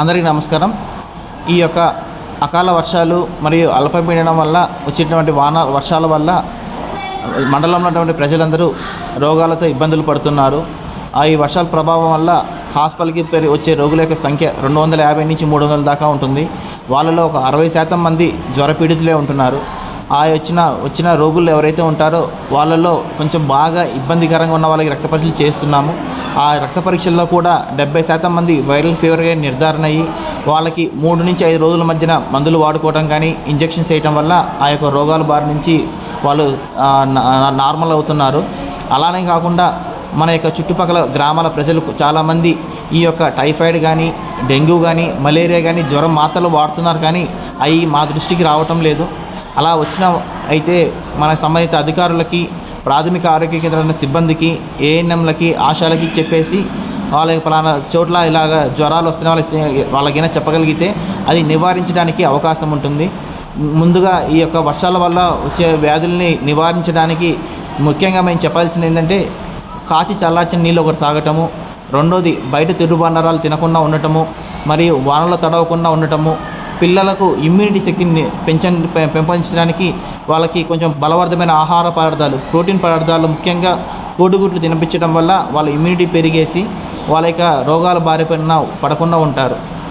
అందరికీ నమస్కారం. ఈ యొక్క అకాల వర్షాలు మరియు అల్పపీడనం వల్ల వచ్చేటువంటి వాన వర్షాల వల్ల మండలంలో ఉన్నటువంటి ప్రజలందరూ రోగాలతో ఇబ్బందులు పడుతున్నారు. ఆ ఈ వర్షాల ప్రభావం వల్ల హాస్పిటల్కి పెరి వచ్చే రోగుల యొక్క సంఖ్య రెండు వందల యాభై నుంచి మూడు వందల దాకా ఉంటుంది. వాళ్ళలో ఒక అరవై శాతం మంది జ్వరపీడితులే ఉంటున్నారు. ఆ వచ్చిన వచ్చిన రోగులు ఎవరైతే ఉంటారో వాళ్ళలో కొంచెం బాగా ఇబ్బందికరంగా ఉన్న వాళ్ళకి రక్త పరీక్షలు చేస్తున్నాము. ఆ రక్త పరీక్షల్లో కూడా డెబ్బై శాతం మంది వైరల్ ఫీవర్గా నిర్ధారణ అయ్యి వాళ్ళకి మూడు నుంచి ఐదు రోజుల మధ్యన మందులు వాడుకోవడం కానీ ఇంజెక్షన్స్ వేయటం వల్ల ఆ యొక్క రోగాల బారి నుంచి వాళ్ళు నార్మల్ అవుతున్నారు. అలానే కాకుండా మన యొక్క చుట్టుపక్కల గ్రామాల ప్రజలు చాలామంది ఈ యొక్క టైఫాయిడ్ కానీ డెంగ్యూ కానీ మలేరియా కానీ జ్వరం మాత్రలు వాడుతున్నారు కానీ అవి మా దృష్టికి రావటం లేదు. అలా వచ్చిన అయితే మన సంబంధిత అధికారులకి ప్రాథమిక ఆరోగ్య కేంద్రాల సిబ్బందికి ఏఎన్ఎంలకి ఆశాలకి చెప్పేసి వాళ్ళకి పలానా చోట్ల ఇలాగ జ్వరాలు వస్తున్న వాళ్ళకి వాళ్ళకైనా చెప్పగలిగితే అది నివారించడానికి అవకాశం ఉంటుంది. ముందుగా ఈ యొక్క వర్షాల వల్ల వచ్చే వ్యాధుల్ని నివారించడానికి ముఖ్యంగా మేము చెప్పాల్సింది ఏంటంటే కాచి చల్లార్చిన నీళ్ళు ఒకటి తాగటము రెండోది బయట తిరుబండారాలు తినకుండా ఉండటము మరియు వానలో తడవకుండా ఉండటము పిల్లలకు ఇమ్యూనిటీ శక్తిని పెంచ పెంపొందించడానికి వాళ్ళకి కొంచెం బలవర్ధమైన ఆహార పదార్థాలు ప్రోటీన్ పదార్థాలు ముఖ్యంగా కోడిగుడ్లు తినిపించడం వల్ల వాళ్ళ ఇమ్యూనిటీ పెరిగేసి వాళ్ళ యొక్క రోగాల బారిన పడకుండా ఉంటారు.